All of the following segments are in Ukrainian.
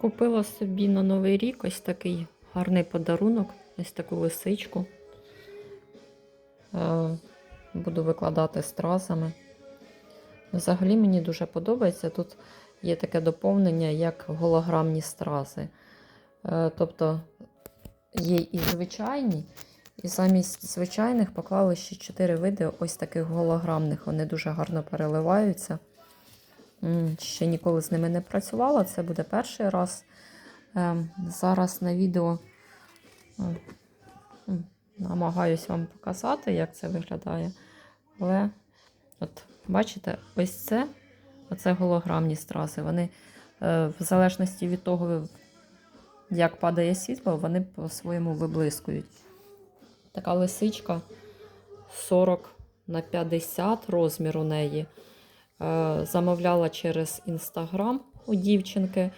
Купила собі на Новий рік ось такий гарний подарунок, ось таку лисичку. Е, Буду викладати стразами. Взагалі мені дуже подобається. Тут є таке доповнення, як голограмні стрази. Е, Тобто є і звичайні, і замість звичайних поклали ще 4 види ось таких голограмних. Вони дуже гарно переливаються. Ще ніколи з ними не працювала, це буде перший раз. Ем, Зараз на відео намагаюсь вам показати, як це виглядає. Але, от, бачите, ось це, оце голограмні стрази. Вони, е, в залежності від того, як падає світло, вони по-своєму виблискують. Така лисичка 40 на 50 розмір у неї. Е, Замовляла через інстаграм у дівчинки,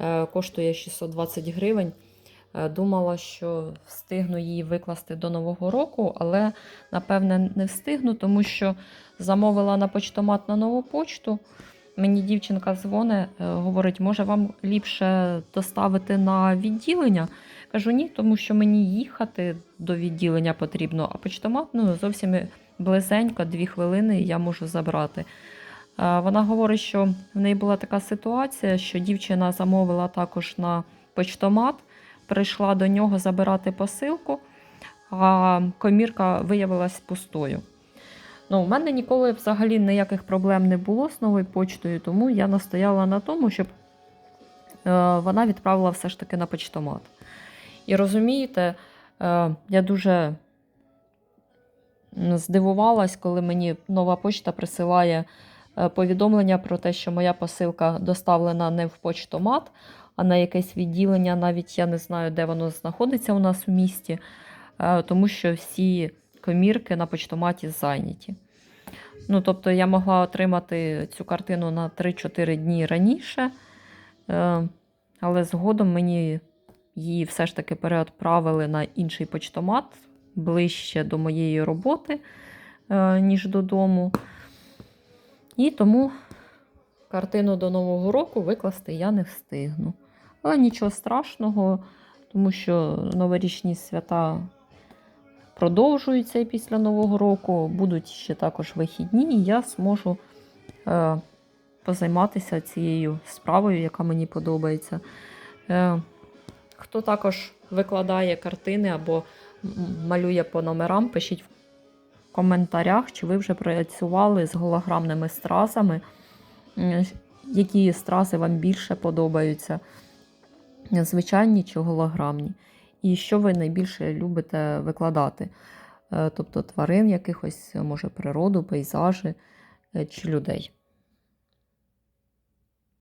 Е, коштує 620 гривень. Е, Думала, що встигну її викласти до Нового року, але напевне не встигну, тому що замовила на почтомат на нову почту. Мені дівчинка дзвонить, е, говорить, може вам ліпше доставити на відділення. Кажу, ні, тому що мені їхати до відділення потрібно, а почтомат ну, зовсім близенько, дві хвилини я можу забрати. Е, Вона говорить, що в неї була така ситуація, що дівчина замовила також на почтомат, прийшла до нього забирати посилку, а комірка виявилась пустою. Ну, у мене ніколи взагалі ніяких проблем не було з новою почтою, тому я настояла на тому, щоб е, вона відправила все ж таки на почтомат. І розумієте, е, я дуже здивувалась, коли мені нова почта присилає повідомлення про те, що моя посилка доставлена не в почтомат, а на якесь відділення. Навіть я не знаю, де воно знаходиться у нас у місті, е, тому що всі комірки на почтоматі зайняті. Ну, тобто я могла отримати цю картину на 3-4 дні раніше, е, але згодом мені її все ж таки переотправили на інший почтомат ближче до моєї роботи, е, ніж додому. І тому картину до Нового року викласти я не встигну. Але нічого страшного, тому що новорічні свята продовжуються і після Нового року. Будуть ще також вихідні, і я зможу е, позайматися цією справою, яка мені подобається. Е, хто також викладає картини або малює по номерам, пишіть в коментарях, чи ви вже працювали з голограмними стразами, які стрази вам більше подобаються, звичайні чи голограмні. І що ви найбільше любите викладати? Е, Тобто тварин якихось, може, природу, пейзажі е, чи людей.